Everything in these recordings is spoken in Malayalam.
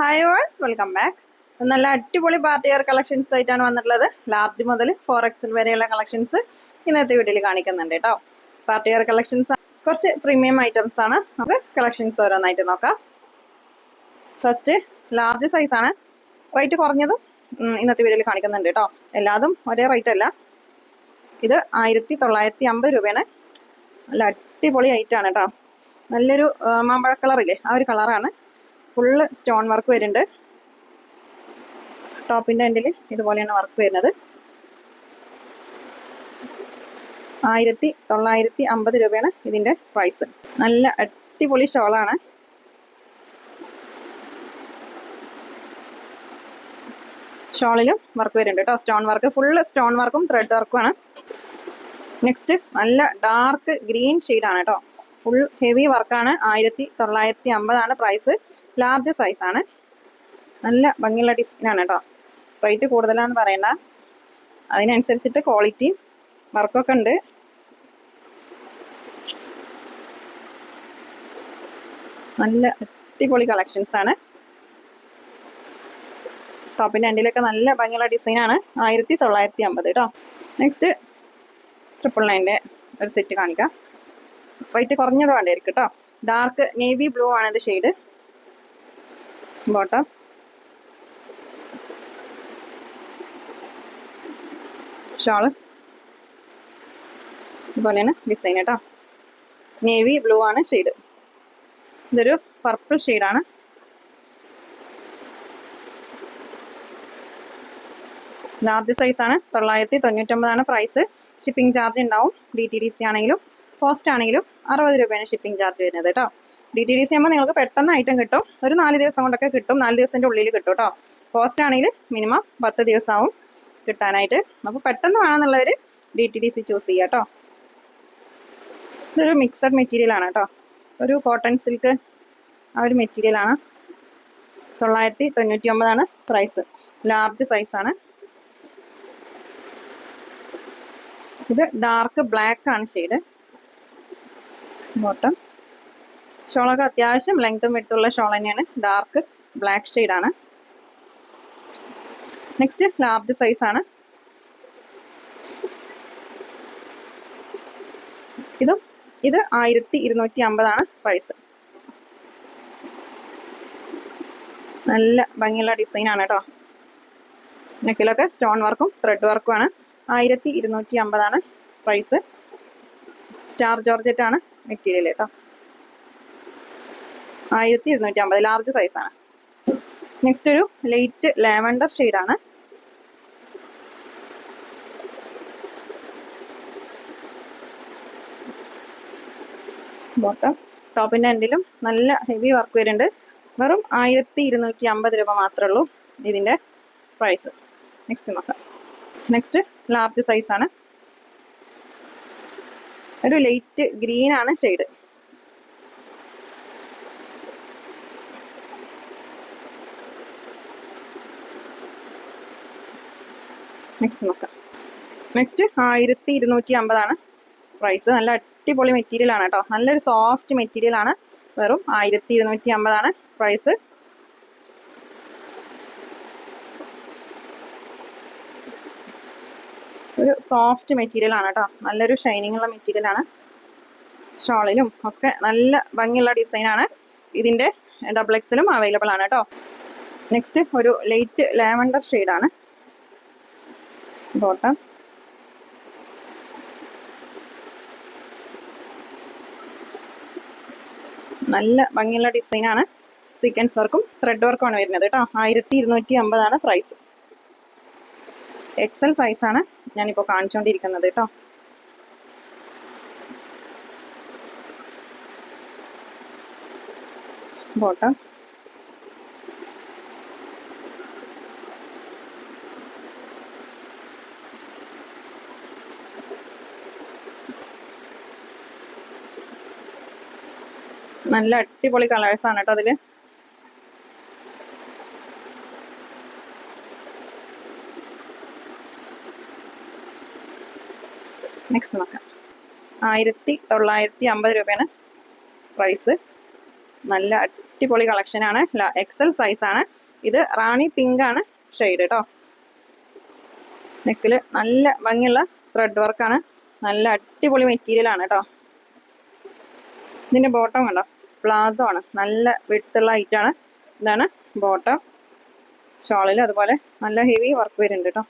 ഹായ് വേഴ്സ് വെൽക്കം ബാക്ക് നല്ല അടിപൊളി പാർട്ടി വെയർ കളക്ഷൻസ് ആയിട്ടാണ് വന്നിട്ടുള്ളത്. ലാർജ് മുതൽ ഫോർ എക്സൽ വരെയുള്ള കളക്ഷൻസ് ഇന്നത്തെ വീഡിയോയിൽ കാണിക്കുന്നുണ്ട് കേട്ടോ പാർട്ടി വെയർ കളക്ഷൻസ് കുറച്ച് പ്രീമിയം ഐറ്റംസ് ആണ്. നമുക്ക് കളക്ഷൻസ് ഓരോന്നായിട്ട് നോക്കാം. ഫസ്റ്റ് ലാർജ് സൈസ് ആണ്. റേറ്റ് കുറഞ്ഞതും ഇന്നത്തെ വീഡിയോയിൽ കാണിക്കുന്നുണ്ട് കേട്ടോ എല്ലാതും ഒരേ റേറ്റ് അല്ല. ഇത് ആയിരത്തി തൊള്ളായിരത്തി അമ്പത് രൂപയാണ്. നല്ല അടിപൊളി ഐറ്റാണ് കേട്ടോ നല്ലൊരു മാമ്പഴ കളറില്ലേ ആ ഒരു കളറാണ് ഫുള്ള് സ്റ്റോൺ വർക്ക് വരുന്നുണ്ട്. ടോപ്പിന്റെ എൻഡിൽ ഇതുപോലെയാണ് വർക്ക് വരുന്നത്. ആയിരത്തി തൊള്ളായിരത്തി അമ്പത് രൂപയാണ് ഇതിന്റെ പ്രൈസ് നല്ല അടിപൊളി ഷോളാണ് ഷോളിലും വർക്ക് വരുന്നുണ്ട് കേട്ടോ. സ്റ്റോൺ വർക്ക് ഫുള്ള് സ്റ്റോൺ വർക്കും ത്രെഡ് വർക്കുമാണ് നെക്സ്റ്റ് നല്ല ഡാർക്ക് ഗ്രീൻ ഷെയ്ഡാണ് കേട്ടോ ഫുൾ ഹെവി വർക്കാണ് ആയിരത്തി തൊള്ളായിരത്തി അമ്പതാണ് പ്രൈസ് ലാർജ് സൈസാണ് നല്ല ഭംഗിയുള്ള ഡിസൈനാണ് കേട്ടോ റേറ്റ് കൂടുതലാന്ന് പറയണ്ട. അതിനനുസരിച്ചിട്ട് ക്വാളിറ്റിയും വർക്കൊക്കെ ഉണ്ട്. നല്ല അടിപൊളി കളക്ഷൻസ് ആണ്. ടോപ്പിന്റെ അണ്ടിലൊക്കെ നല്ല ഭംഗിയുള്ള ഡിസൈനാണ് ആയിരത്തി തൊള്ളായിരത്തി അമ്പത് കേട്ടോ നെക്സ്റ്റ് ട്രിപ്പിൾ നയന്റെ ഒരു സെറ്റ് കാണിക്കാം. റേറ്റ് കുറഞ്ഞത് വേണ്ടായിരിക്കും കേട്ടോ ഡാർക്ക് നേവി ബ്ലൂ ആണ് ഇത് ഷെയ്ഡ് ബോട്ടം ഷാൾ ഇതുപോലെയാണ് ഡിസൈൻ കേട്ടോ നേവി ബ്ലൂ ആണ് ഷെയ്ഡ് ഇതൊരു പർപ്പിൾ ഷെയ്ഡാണ് ലാർജ് സൈസാണ് തൊള്ളായിരത്തി തൊണ്ണൂറ്റൊമ്പതാണ് പ്രൈസ് ഷിപ്പിംഗ് ചാർജ് ഉണ്ടാവും. ഡി ടി ഡി സി ആണെങ്കിലും പോസ്റ്റ് ആണെങ്കിലും അറുപത് രൂപയാണ് ഷിപ്പിംഗ് ചാർജ് വരുന്നത് കേട്ടോ ഡി ടി ഡി സി ആകുമ്പോൾ നിങ്ങൾക്ക് പെട്ടെന്ന് ഐറ്റം കിട്ടും. ഒരു നാല് ദിവസം കൊണ്ടൊക്കെ കിട്ടും. നാല് ദിവസത്തിന്റെ ഉള്ളിൽ കിട്ടും കേട്ടോ പോസ്റ്റ് ആണെങ്കിൽ മിനിമം പത്ത് ദിവസമാവും കിട്ടാനായിട്ട്. അപ്പോൾ പെട്ടെന്ന് വേണമെന്നുള്ളവർ D T D C choose ചെയ്യുക കേട്ടോ ഇതൊരു മിക്സഡ് മെറ്റീരിയൽ ആണ് കേട്ടോ ഒരു കോട്ടൺ സിൽക്ക് ആ ഒരു മെറ്റീരിയലാണ് തൊള്ളായിരത്തി തൊണ്ണൂറ്റി ഒമ്പതാണ് പ്രൈസ് ലാർജ് സൈസ് ആണ് ഇത് ഡാർക്ക് ബ്ലാക്ക് ആണ് ഷെയ്ഡ് ബോട്ടം ഷോളൊക്കെ അത്യാവശ്യം ലെങ്തും വിട്ടുള്ള ഷോൾ തന്നെയാണ്. ഡാർക്ക് ബ്ലാക്ക് ഷെയ്ഡ് ആണ്. നെക്സ്റ്റ് ലാർജ് സൈസ് ആണ്. ഇതും ഇത് ആയിരത്തി ഇരുന്നൂറ്റി അമ്പതാണ് പ്രൈസ് നല്ല ഭംഗിയുള്ള ഡിസൈനാണ് കേട്ടോ നെക്കിലൊക്കെ സ്റ്റോൺ വർക്കും ത്രെഡ് വർക്കും ആണ്. ആയിരത്തി ഇരുന്നൂറ്റി അമ്പതാണ് പ്രൈസ് സ്റ്റാർ ജോർജറ്റ് ആണ് മെറ്റീരിയൽ കേട്ടോ ആയിരത്തി ഇരുന്നൂറ്റി അമ്പത് ലാർജ് സൈസാണ് നെക്സ്റ്റ് ഒരു ലൈറ്റ് ലാവൻഡർ ആണ്. ബോട്ടം ടോപ്പിന്റെ എൻഡിലും നല്ല ഹെവി വർക്ക് വരുന്നുണ്ട്. വെറും ആയിരത്തി ഇരുന്നൂറ്റി അമ്പത് രൂപ മാത്രമേ ഉള്ളൂ ഇതിന്റെ പ്രൈസ് നെക്സ്റ്റ് നോക്കാം നെക്സ്റ്റ് ലാർജ് സൈസ് ആണ്. ഒരു ലൈറ്റ് ഗ്രീൻ ആണ് ഷെയ്ഡ് നെക്സ്റ്റ് നോക്കാം നെക്സ്റ്റ് ആയിരത്തി ഇരുന്നൂറ്റി അമ്പതാണ് പ്രൈസ് നല്ല അടിപൊളി മെറ്റീരിയൽ ആണ് കേട്ടോ. നല്ലൊരു സോഫ്റ്റ് മെറ്റീരിയൽ ആണ്. വെറും ആയിരത്തി ഇരുന്നൂറ്റി അമ്പതാണ് പ്രൈസ് ഒരു സോഫ്റ്റ് മെറ്റീരിയൽ ആണ് കേട്ടോ നല്ലൊരു ഷൈനിങ് ഉള്ള മെറ്റീരിയൽ ആണ്. ഷോളിലും ഒക്കെ നല്ല ഭംഗിയുള്ള ഡിസൈനാണ് ഇതിന്റെ ഡബിൾ എക്സിലും അവൈലബിൾ ആണ് കേട്ടോ നെക്സ്റ്റ് ഒരു ലൈറ്റ് ലാവൻഡർ ആണ്. ബോട്ടം നല്ല ഭംഗിയുള്ള ഡിസൈനാണ് സീക്വൻസ് വർക്കും ത്രെഡ് വർക്കും ആണ് വരുന്നത് കേട്ടോ ആയിരത്തി ഇരുന്നൂറ്റി അമ്പതാണ് പ്രൈസ് എക്സൽ സൈസ് ആണ്. ഞാനിപ്പോൾ കാണിച്ചുകൊണ്ടിരിക്കുന്നത് കേട്ടോ. ബോട്ടം നല്ല അടിപൊളി ആണ് കേട്ടോ അതിൽ. നെക്സ്റ്റ് നോക്കാം ആയിരത്തി തൊള്ളായിരത്തി അമ്പത് രൂപയാണ് പ്രൈസ് നല്ല അടിപൊളി കളക്ഷനാണ് എക്സൽ ആണ്. ഇത് റാണി പിങ്ക് ആണ് ഷെയ്ഡ് കേട്ടോ നെക്കിൽ നല്ല ഭംഗിയുള്ള ത്രെഡ് വർക്കാണ് നല്ല അടിപൊളി മെറ്റീരിയൽ ആണ് കേട്ടോ ഇതിന്റെ ബോട്ടം കണ്ടോ? പ്ലാസോ ആണ്. നല്ല വെട്ടുള്ള ഐറ്റാണ് ഇതാണ് ബോട്ടം ഷോളിൽ അതുപോലെ നല്ല ഹെവി വർക്ക് വരുന്നുണ്ട് കേട്ടോ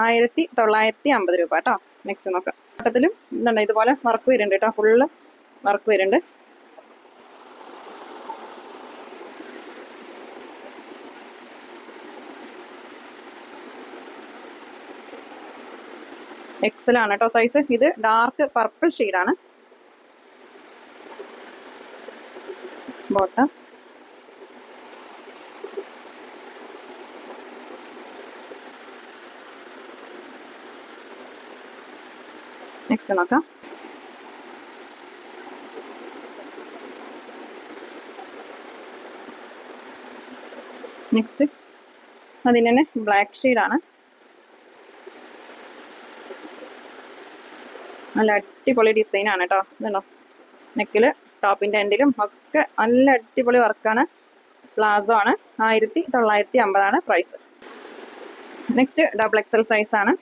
ആയിരത്തി തൊള്ളായിരത്തി അമ്പത് രൂപ കേട്ടോ. നെക്സ്റ്റ് നോക്കാം. ഘട്ടത്തിലും എന്തുണ്ട് ഇതുപോലെ വർക്ക് വരുന്നുണ്ട് കേട്ടോ. ഫുള്ള് വർക്ക് വരുന്നുണ്ട്. എക്സലാണ് കേട്ടോ സൈസ് ഇത് ഡാർക്ക് പർപ്പിൾ ഷെയ്ഡാണ് ബോട്ടം നെക്സ്റ്റ് നോക്കാം നെക്സ്റ്റ് അതിന് തന്നെ ബ്ലാക്ക് ഷെയ്ഡാണ് നല്ല അടിപൊളി ഡിസൈനാണ് കേട്ടോ ഇതുണ്ടോ? നെക്കിൽ ടോപ്പിന്റെ എൻഡിലും ഒക്കെ നല്ല അടിപൊളി വർക്കാണ് പ്ലാസോ ആണ്. ആയിരത്തി തൊള്ളായിരത്തി അമ്പതാണ് price next double XL size ആണ്.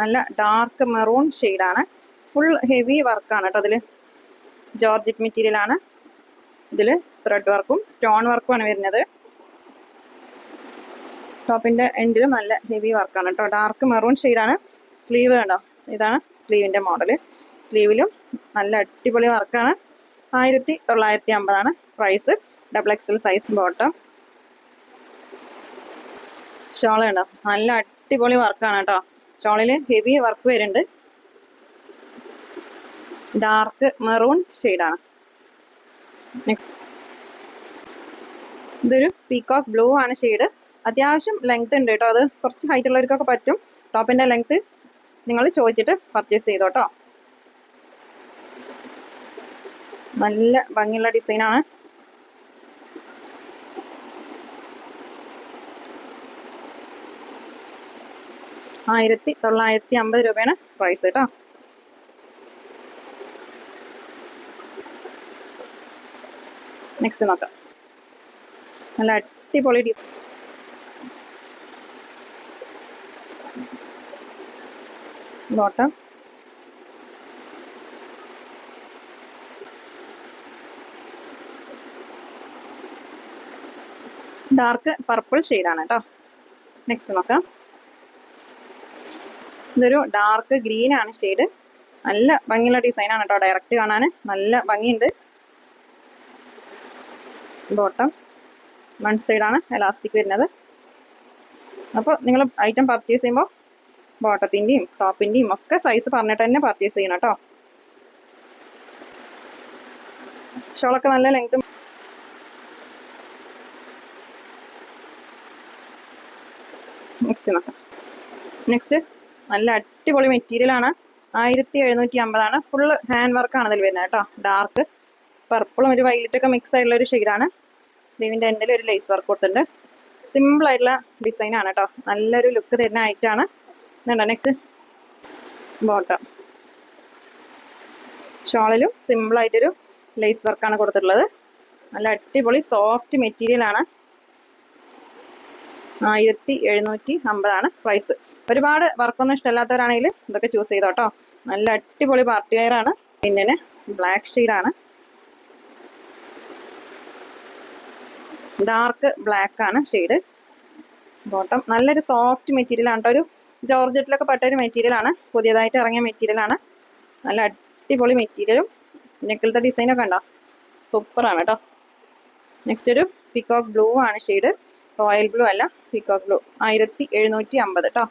നല്ല ഡാർക്ക് മെറൂൺ ആണ്. ഫുൾ ഹെവി വർക്കാണ് കേട്ടോ അതിൽ ജോർജിറ്റ് മെറ്റീരിയലാണ് ഇതിൽ ത്രെഡ് വർക്കും സ്റ്റോൺ വർക്കും ആണ് വരുന്നത്. ടോപ്പിന്റെ എൻഡിലും നല്ല ഹെവി വർക്കാണ് കേട്ടോ. ഡാർക്ക് മെറൂൺ ആണ്. സ്ലീവ് കണ്ടോ? ഇതാണ് സ്ലീവിന്റെ മോഡൽ സ്ലീവിലും നല്ല അടിപൊളി വർക്കാണ് ആയിരത്തി തൊള്ളായിരത്തി അമ്പതാണ് price double XL size bottom shawl ഉണ്ടോ നല്ല അടിപൊളി വർക്കാണ് കേട്ടോ. ഷോളിൽ ഹെവി വർക്ക് വരുന്നുണ്ട്. ഡാർക്ക് മെറൂൺ ഷെയ്ഡാണ്. ഇതൊരു പീകോക്ക് ബ്ലൂ ആണ് ഷെയ്ഡ്. അത്യാവശ്യം ലെങ്ത് ഉണ്ട് കേട്ടോ. അത് കുറച്ച് ഹൈറ്റ് ഉള്ളവർക്കൊക്കെ പറ്റും. ടോപ്പിന്റെ ലെങ്ത് നിങ്ങൾ ചോദിച്ചിട്ട് പർച്ചേസ് ചെയ്തോട്ടോ നല്ല ഭംഗിയുള്ള ഡിസൈനാണ് ആയിരത്തി തൊള്ളായിരത്തി അമ്പത് രൂപയാണ് പ്രൈസ് കേട്ടോ. നെക്സ്റ്റ് നോക്കാം. നല്ല അടിപൊളി ഡിസൈൻ ബോട്ടം ഡാർക്ക് പർപ്പിൾ ഷെയ്ഡാണ് കേട്ടോ നെക്സ്റ്റ് നോക്കാം. ഇതൊരു ഡാർക്ക് ഗ്രീൻ ആണ് ഷെയ്ഡ് നല്ല ഭംഗിയുള്ള ഡിസൈനാണ് കേട്ടോ ഡയറക്റ്റ് കാണാൻ നല്ല ഭംഗിയുണ്ട്. ബോട്ടം. വൺ സൈഡാണ് എലാസ്റ്റിക് വരുന്നത്. അപ്പോൾ നിങ്ങൾ ഐറ്റം പർച്ചേസ് ചെയ്യുമ്പോൾ ബോട്ടത്തിന്റെയും ടോപ്പിന്റെയും ഒക്കെ സൈസ് പറഞ്ഞിട്ട് തന്നെ പർച്ചേസ് ചെയ്യണം കേട്ടോ. ഷോളൊക്കെ നല്ല ലെങ്ത് നെക്സ്റ്റ് നോക്കാം. നെക്സ്റ്റ് നല്ല അടിപൊളി മെറ്റീരിയൽ ആണ്. ആയിരത്തി എഴുന്നൂറ്റി അമ്പതാണ് ഫുള്ള് ഹാൻഡ് വർക്കാണ് അതിൽ വരുന്നത് കേട്ടോ. ഡാർക്ക് പർപ്പിളും ഒരു വൈലറ്റൊക്കെ മിക്സ് ആയിട്ടുള്ള ഒരു ഷെയ്ഡാണ് സ്ലീവിന്റെ എൻഡിൽ ഒരു ലേസ് വർക്ക് കൊടുത്തിട്ടുണ്ട്. സിമ്പിൾ ആയിട്ടുള്ള ഡിസൈൻ ആണ് കേട്ടോ നല്ലൊരു ലുക്ക് തരുന്ന ആയിട്ടാണ് ഇതുണ്ടോ നെക്ക് ബോട്ടം ഷോളിലും സിമ്പിൾ ആയിട്ടൊരു ലേസ് വർക്കാണ് കൊടുത്തിട്ടുള്ളത്. നല്ല അടിപൊളി സോഫ്റ്റ് മെറ്റീരിയൽ ആണ്. ആയിരത്തി എഴുന്നൂറ്റി അമ്പതാണ് പ്രൈസ് ഒരുപാട് വർക്കൊന്നും ഇഷ്ടമല്ലാത്തവരാണെങ്കിൽ ഇതൊക്കെ ചൂസ് ചെയ്തോട്ടോ നല്ല അടിപൊളി പാർട്ടി വെയർ ആണ്. പിന്നെ ബ്ലാക്ക് ഷെയ്ഡാണ് ഡാർക്ക് ബ്ലാക്ക് ആണ് ഷെയ്ഡ് ബോട്ടം നല്ലൊരു സോഫ്റ്റ് മെറ്റീരിയൽ ആണ് കേട്ടോ. ഒരു ജോർജറ്റിലൊക്കെ പെട്ട ഒരു മെറ്റീരിയൽ ആണ്. പുതിയതായിട്ട് ഇറങ്ങിയ മെറ്റീരിയൽ ആണ്. നല്ല അടിപൊളി മെറ്റീരിയലും നെക്കിലത്തെ ഡിസൈനൊക്കെ ഉണ്ടോ? സൂപ്പറാണ് കേട്ടോ. നെക്സ്റ്റ് ഒരു പിക്കോക്ക് ബ്ലൂ ആണ് ഷെയ്ഡ് റോയൽ ബ്ലൂ അല്ല പിക്കോക്ക് ബ്ലൂ ആയിരത്തി എഴുന്നൂറ്റി അമ്പത് കേട്ടോ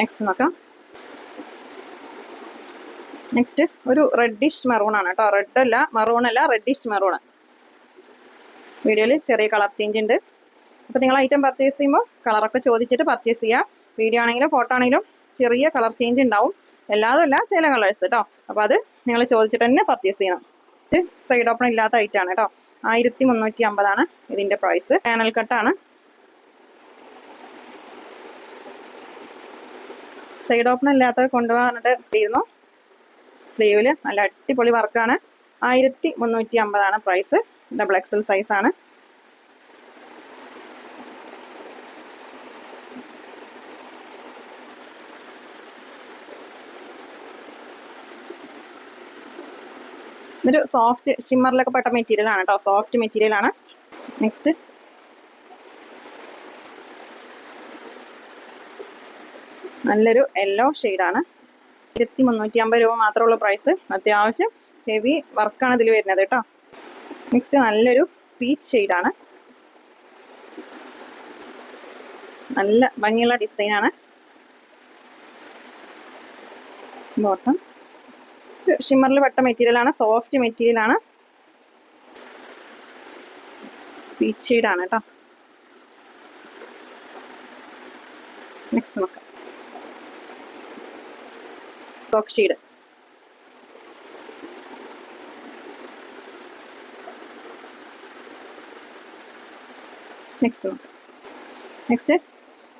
നെക്സ്റ്റ് നോക്കാം. നെക്സ്റ്റ് ഒരു റെഡിഷ് മെറൂൺ ആണ് കേട്ടോ. റെഡ് അല്ല മെറൂൺ അല്ല റെഡിഷ് മെറൂൺ വീഡിയോയിൽ ചെറിയ കളർ ചേഞ്ച് ഉണ്ട്. അപ്പോൾ നിങ്ങൾ ഐറ്റം പർച്ചേസ് ചെയ്യുമ്പോൾ കളറൊക്കെ ചോദിച്ചിട്ട് പർച്ചേസ് ചെയ്യുക വീഡിയോ ആണെങ്കിലും ഫോട്ടോ ആണെങ്കിലും ചെറിയ കളർ ചേഞ്ച് ഉണ്ടാവും. എല്ലാതും അല്ല ചില കളേഴ്സ് കേട്ടോ അപ്പോൾ അത് നിങ്ങൾ ചോദിച്ചിട്ട് തന്നെ പർച്ചേസ് ചെയ്യണം. സൈഡ് ഓപ്പൺ ഇല്ലാത്ത ഐറ്റാണ് കേട്ടോ. ആയിരത്തി മുന്നൂറ്റി അമ്പതാണ് ഇതിന്റെ പ്രൈസ് പാനൽ കട്ടാണ് സൈഡ് ഓപ്പൺ ഇല്ലാത്തത് കൊണ്ടുപോകാനായിട്ട് ഇരുന്നു സ്ലീവിൽ നല്ല അടിപൊളി വർക്കാണ് ആയിരത്തി മുന്നൂറ്റി അമ്പതാണ് പ്രൈസ് ഡബിൾ എക്സൽ സൈസ് ആണ്. ഇതൊരു സോഫ്റ്റ് ഷിമ്മറിലൊക്കെ പെട്ട മെറ്റീരിയൽ ആണ് കേട്ടോ സോഫ്റ്റ് മെറ്റീരിയൽ ആണ്. നെക്സ്റ്റ് നല്ലൊരു യെല്ലോ ആണ്. ആയിരത്തി മുന്നൂറ്റി അമ്പത് രൂപ മാത്രമുള്ള പ്രൈസ് അത്യാവശ്യം ഹെവി വർക്കാണ് ഇതിൽ വരുന്നത് കേട്ടോ. നെക്സ്റ്റ് നല്ലൊരു പീച്ച് ആണ്. നല്ല ഭംഗിയുള്ള ഡിസൈനാണ് ബോട്ടം ഷിമ്മറിൽ പെട്ട മെറ്റീരിയലാണ് സോഫ്റ്റ് മെറ്റീരിയലാണ് പീച്ച് ഷെയ്ഡാണ് കേട്ടോ. നെക്സ്റ്റ് നോക്കാം. കോക്ക് ഷെയ്ഡ് നെക്സ്റ്റ് നെക്സ്റ്റ്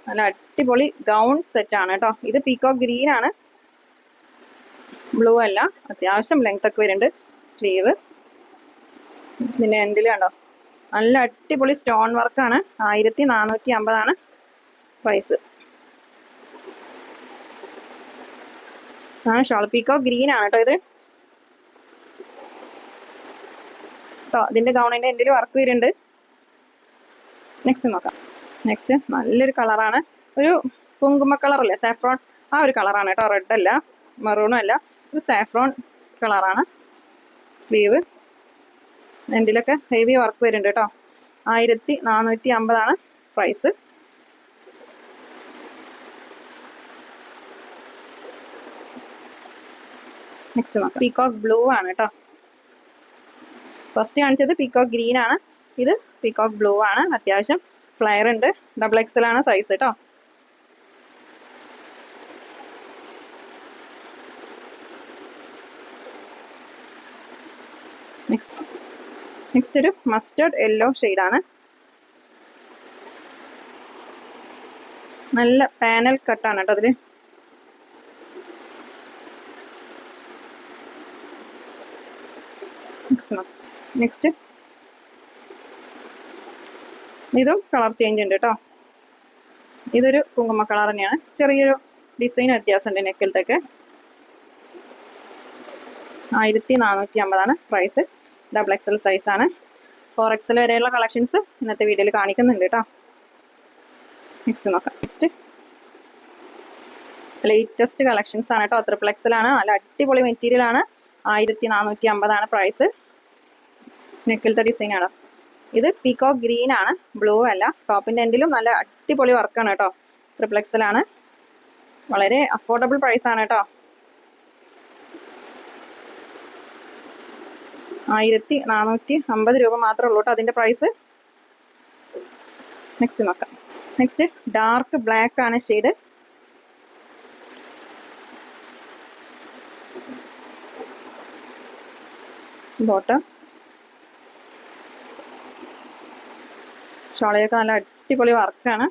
നല്ല അടിപൊളി ഗൗൺ സെറ്റ് ആണ് കേട്ടോ ഇത് പീക്കോ ഗ്രീൻ ആണ്. ബ്ലൂ അല്ല. അത്യാവശ്യം ലെങ്ത് ഒക്കെ വരുന്നുണ്ട്. സ്ലീവ് പിന്നെ എൻഡിൽ കണ്ടോ? നല്ല അടിപൊളി സ്റ്റോൺ വർക്കാണ് ആയിരത്തി നാനൂറ്റി അമ്പതാണ് പ്രൈസ് ആണ് ഷോൾ പീക്കോ ഗ്രീൻ ആണ് കേട്ടോ ഇത്. കേട്ടോ ഇതിന്റെ ഗൗണിന്റെ എൻഡിൽ വർക്ക് വരുന്നുണ്ട്. നെക്സ്റ്റ് നോക്കാം. നെക്സ്റ്റ് നല്ലൊരു കളറാണ് ഒരു കുങ്കുമ കളറല്ലേ സാഫ്രോൺ ആ ഒരു കളറാണ് കേട്ടോ. റെഡ് അല്ല മെറൂണും അല്ല. ഒരു സാഫ്രോൺ കളറാണ് സ്ലീവ് എൻഡിലൊക്കെ ഹെവി വർക്ക് വരുന്നുണ്ട് കേട്ടോ. ആയിരത്തി നാനൂറ്റി അമ്പതാണ് പ്രൈസ് നെക്സ്റ്റ് നോക്കാം പീകോക്ക് ബ്ലൂ ആണ് കേട്ടോ. ഫസ്റ്റ് കാണിച്ചത് പീക്കോക്ക് ഗ്രീൻ ആണ്. ഇത് പീക്കോക്ക് ബ്ലൂ ആണ്. അത്യാവശ്യം ഫ്ലയർ ഉണ്ട്. ഡബിൾ എക്സൽ ആണ് സൈസ് കേട്ടോ. നെക്സ്റ്റ് നെക്സ്റ്റ് ഒരു മസ്റ്റേർഡ് യെല്ലോ ആണ്. നല്ല പാനൽ കട്ടാണ് കേട്ടോ അതിൽ നെക്സ്റ്റ് ഇതും കളർ ചേഞ്ച് ഉണ്ട് കേട്ടോ ഇതൊരു കുങ്കുമ കളർ തന്നെയാണ്. ചെറിയൊരു ഡിസൈൻ വ്യത്യാസമുണ്ട് നെക്കിലത്തൊക്കെ. ആയിരത്തി നാനൂറ്റി അമ്പതാണ് പ്രൈസ് ഡബിൾ എക്സൽ സൈസ് ആണ് ഫോർ എക്സൽ വരെയുള്ള കളക്ഷൻസ് ഇന്നത്തെ വീഡിയോയിൽ കാണിക്കുന്നുണ്ട് കേട്ടോ നെക്സ്റ്റ് നോക്കാം. നെക്സ്റ്റ് ലേറ്റസ്റ്റ് കളക്ഷൻസ് ആണ് കേട്ടോ എക്സൽ ആണ്. നല്ല അടിപൊളി മെറ്റീരിയൽ ആണ്. ആയിരത്തി നാനൂറ്റി അമ്പതാണ് പ്രൈസ് നെക്കിലത്തെ ഡിസൈനാണ്. ഇത് പീക്കോ ഗ്രീൻ ആണ്. ബ്ലൂ അല്ല. ടോപ്പിന്റെ എൻഡിലും നല്ല അടിപൊളി വർക്കാണ് കേട്ടോ. ത്രിപ്ലക്സിലാണ് വളരെ അഫോർഡബിൾ പ്രൈസ് ആണ് കേട്ടോ. ആയിരത്തി നാനൂറ്റി അമ്പത് രൂപ മാത്രമേ ഉള്ളൂ കേട്ടോ അതിന്റെ പ്രൈസ് നെക്സ്റ്റ് നോക്കാം. നെക്സ്റ്റ് ഡാർക്ക് ബ്ലാക്ക് ആണ് ഷെയ്ഡ് ബോട്ടം ഷോളയൊക്കെ നല്ല അടിപൊളി വർക്കാണ്.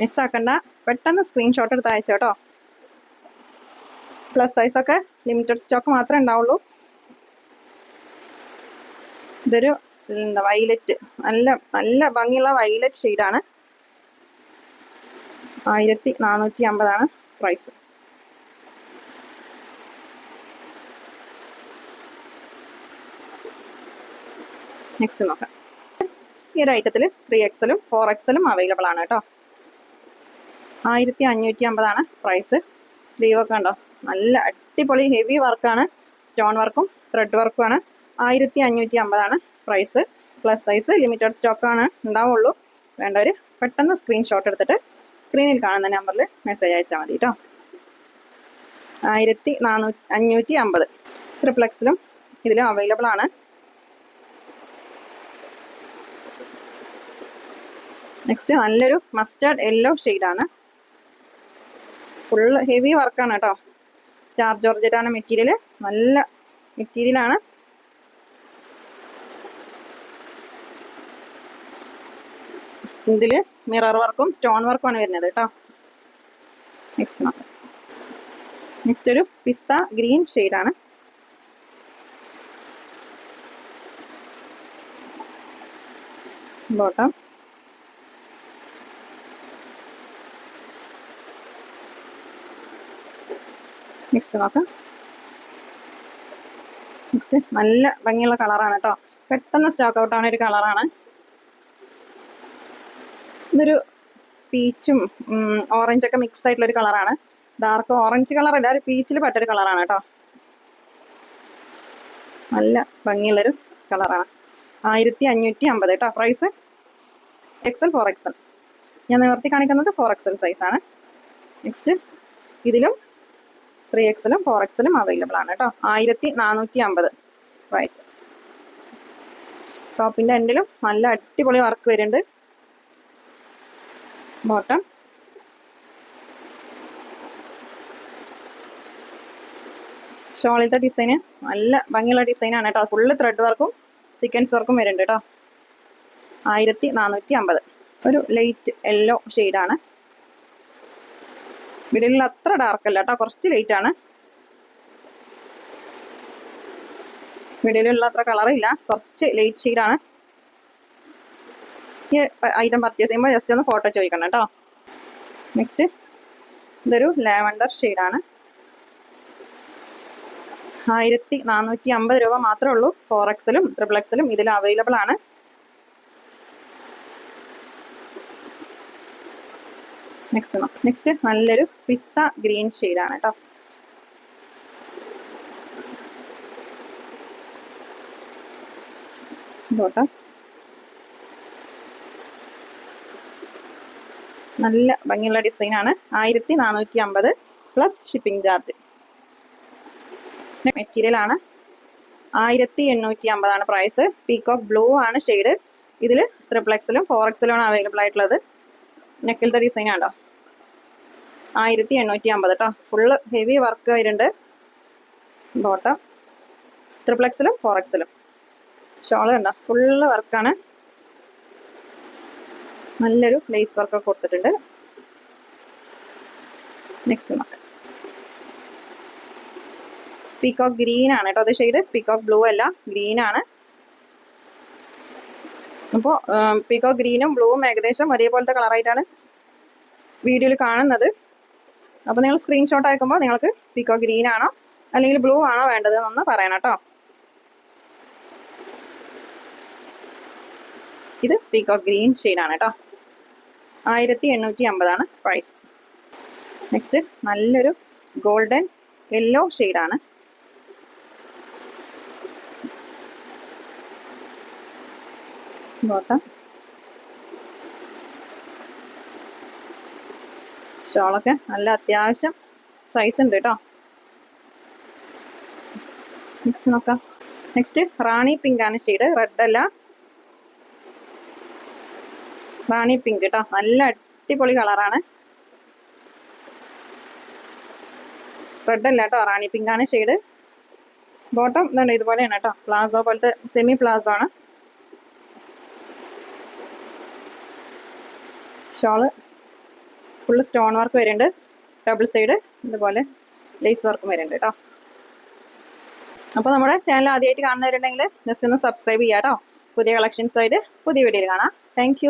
മിസ്സാക്കണ്ട. പെട്ടെന്ന് സ്ക്രീൻഷോട്ട് എടുത്ത് അയച്ചു കേട്ടോ പ്ലസ് സൈസൊക്കെ ലിമിറ്റഡ് സ്റ്റോക്ക് മാത്രമേ ഉണ്ടാവുള്ളൂ. ഇതൊരു എന്താ വൈലറ്റ് നല്ല നല്ല ഭംഗിയുള്ള വൈലറ്റ് ഷെയ്ഡാണ് ആയിരത്തി നാനൂറ്റി അമ്പതാണ് പ്രൈസ് നെക്സ്റ്റ് നോക്കാം. ഈ ഒരു ഐറ്റത്തിൽ ത്രീ എക്സലും ഫോർ എക്സലും അവൈലബിൾ ആണ് കേട്ടോ. ആയിരത്തി അഞ്ഞൂറ്റി അമ്പതാണ് പ്രൈസ് സ്ലീവ് ഒക്കെ ഉണ്ടോ നല്ല അടിപൊളി ഹെവി വർക്കാണ് സ്റ്റോൺ വർക്കും ത്രെഡ് വർക്കുമാണ് ആയിരത്തി അഞ്ഞൂറ്റി അമ്പതാണ് പ്രൈസ് പ്ലസ് സൈസ് ലിമിറ്റഡ് സ്റ്റോക്കാണ് ഉണ്ടാവുള്ളൂ. വേണ്ടവർ പെട്ടെന്ന് സ്ക്രീൻഷോട്ട് എടുത്തിട്ട് സ്ക്രീനിൽ കാണുന്ന നമ്പറിൽ മെസ്സേജ് അയച്ചാൽ മതി കേട്ടോ. ആയിരത്തി നാനൂറ്റി അഞ്ഞൂറ്റി അമ്പത് ട്രിപ്ലക്സിലും ഇതിലും അവൈലബിൾ ആണ്. നെക്സ്റ്റ് നല്ലൊരു മസ്റ്റാർഡ് യെല്ലോ ആണ്. ഫുൾ ഹെവി വർക്കാണ് കേട്ടോ. സ്റ്റാർ ജോർജറ്റാണ് മെറ്റീരിയൽ നല്ല മെറ്റീരിയലാണ് ഇതിൽ മിറർ വർക്കും സ്റ്റോൺ വർക്കും ആണ് വരുന്നത് കേട്ടോ. നെക്സ്റ്റ് നോക്കാം നെക്സ്റ്റ് ഒരു പിസ്ത ഗ്രീൻ ആണ്. ബോട്ടം നെക്സ്റ്റ് നോക്കാം നെക്സ്റ്റ് നല്ല ഭംഗിയുള്ള കളറാണ് കേട്ടോ പെട്ടെന്ന് സ്റ്റോക്ക് ഔട്ട് ആവുന്ന ഒരു കളറാണ് ഇതൊരു പീച്ചും ഓറഞ്ചൊക്കെ മിക്സ് ആയിട്ടുള്ള ഒരു കളറാണ് ഡാർക്ക് ഓറഞ്ച് കളർ അല്ല ഒരു പീച്ചിൽ പെട്ടൊരു കളറാണ് കേട്ടോ നല്ല ഭംഗിയുള്ളൊരു കളറാണ് ആയിരത്തി അഞ്ഞൂറ്റി അമ്പത് കേട്ടോ പ്രൈസ് എക്സൽ ഫോർ എക്സൽ ഞാൻ നിവർത്തി കാണിക്കുന്നത് ഫോർ എക്സൽ സൈസാണ് നെക്സ്റ്റ് ഇതിലും ത്രീ എക്സിലും ഫോർ എക്സിലും അവൈലബിൾ ആണ് കേട്ടോ. ആയിരത്തി നാനൂറ്റി അമ്പത് പ്രൈസ് ടോപ്പിന്റെ എൻഡിലും നല്ല അടിപൊളി വർക്ക് വരുന്നുണ്ട്. ബോട്ടം ഷോളിലത്തെ ഡിസൈൻ നല്ല ഭംഗിയുള്ള ഡിസൈനാണ് കേട്ടോ. ഫുള്ള് ത്രെഡ് വർക്കും സീക്വൻസ് വർക്കും വരുന്നുണ്ട് കേട്ടോ. ആയിരത്തി നാനൂറ്റി അമ്പത് ഒരു ലൈറ്റ് യെല്ലോ ഷെയ്ഡാണ് വീഡിയോയിൽ അത്ര ഡാർക്ക് അല്ല കേട്ടോ കുറച്ച് ലൈറ്റ് ആണ്. മിഡിലുള്ള അത്ര ഇല്ല കുറച്ച് ലൈറ്റ് ഷെയ്ഡാണ് ഈ ഐറ്റം പർച്ചേസ് ചെയ്യുമ്പോൾ ജസ്റ്റ് ഒന്ന് ഫോട്ടോ ചോദിക്കണം കേട്ടോ. നെക്സ്റ്റ് ഇതൊരു ലാവണ്ടർ ഷെയ്ഡാണ് ആയിരത്തി നാനൂറ്റി അമ്പത് രൂപ മാത്രമേ ഉള്ളൂ ഫോർ എക്സലും ട്രിപ്പിൾ എക്സലും ഇതിൽ അവൈലബിൾ ആണ്. നെക്സ്റ്റ് നോക്കാം നെക്സ്റ്റ് നല്ലൊരു പിസ്ത ഗ്രീൻ ഷെയ്ഡാണ് കേട്ടോ ബോട്ടം നല്ല ഭംഗിയുള്ള ഡിസൈനാണ് ആയിരത്തി നാനൂറ്റി അമ്പത് പ്ലസ് ഷിപ്പിംഗ് ചാർജ്. മെറ്റീരിയൽ ആണ്. ആയിരത്തി എണ്ണൂറ്റി അമ്പതാണ് പ്രൈസ്. പീകോക്ക് ബ്ലൂ ആണ് ഷെയ്ഡ്. ഇതിൽ ത്രിപ്ലക്സിലും ഫോർ എക്സിലും ആണ് അവൈലബിൾ ആയിട്ടുള്ളത്. നെക്കിലത്തെ ഡിസൈൻ ആണോ? ആയിരത്തി എണ്ണൂറ്റി അമ്പത് കേട്ടോ ഫുള്ള് ഹെവി വർക്ക് വരുന്നുണ്ട് ബോട്ടം ത്രിപ്പിൾ എക്സിലും ഫോർ എക്സിലും ഷോൾ കണ്ടോ ഫുള്ള് വർക്കാണ് നല്ലൊരു ലേസ് വർക്കൊക്കെ കൊടുത്തിട്ടുണ്ട്. നെക്സ്റ്റ് നോക്കാം പീക്കോക്ക് ഗ്രീൻ ആണ് കേട്ടോ അത് ഷെയ്ഡ് പീകോക്ക് ബ്ലൂ അല്ല ഗ്രീൻ ആണ്. അപ്പോൾ പീകോ ഗ്രീനും ബ്ലൂവും ഏകദേശം ഒരേപോലത്തെ കളറായിട്ടാണ് വീഡിയോയിൽ കാണുന്നത്. അപ്പോൾ നിങ്ങൾ സ്ക്രീൻഷോട്ട് അയക്കുമ്പോൾ നിങ്ങൾക്ക് പീകോ ഗ്രീൻ ആണോ അല്ലെങ്കിൽ ബ്ലൂ ആണോ വേണ്ടത് എന്നൊന്ന് പറയണം കേട്ടോ. ഇത് പീകോ ഗ്രീൻ ഷെയ്ഡാണ് കേട്ടോ. ആയിരത്തി എണ്ണൂറ്റി അമ്പതാണ് പ്രൈസ് നെക്സ്റ്റ് നല്ലൊരു ഗോൾഡൻ യെല്ലോ ഷെയ്ഡാണ് ബോട്ടം ഷോളൊക്കെ നല്ല അത്യാവശ്യം സൈസ് ഉണ്ട് കേട്ടോ നെക്സ്റ്റ് നോക്കാം. നെക്സ്റ്റ് റാണി പിങ്ക് ആണ് ഷെയ്ഡ് റെഡ് അല്ല. റാണി പിങ്ക് കേട്ടോ നല്ല അടിപൊളി കളറാണ് റെഡ് അല്ല കേട്ടോ റാണി പിങ്ക് ആണ് ഷെയ്ഡ് ബോട്ടം ഇതുപോലെയാണ് കേട്ടോ പ്ലാസോ പോലത്തെ സെമി പ്ലാസോ ആണ്. ഷോൾ. ഫുള്ള് സ്റ്റോൺ വർക്ക് വരുന്നുണ്ട്. ഡബിൾ സൈഡ് ഇതുപോലെ ലേസ് വർക്കും വരുന്നുണ്ട് കേട്ടോ. അപ്പോൾ നമ്മുടെ ചാനൽ ആദ്യമായിട്ട് കാണുന്നവരുണ്ടെങ്കിൽ ജസ്റ്റ് ഒന്ന് സബ്സ്ക്രൈബ് ചെയ്യാം കേട്ടോ. പുതിയ കളക്ഷൻസായിട്ട് പുതിയ വീഡിയോയിൽ കാണാം. താങ്ക്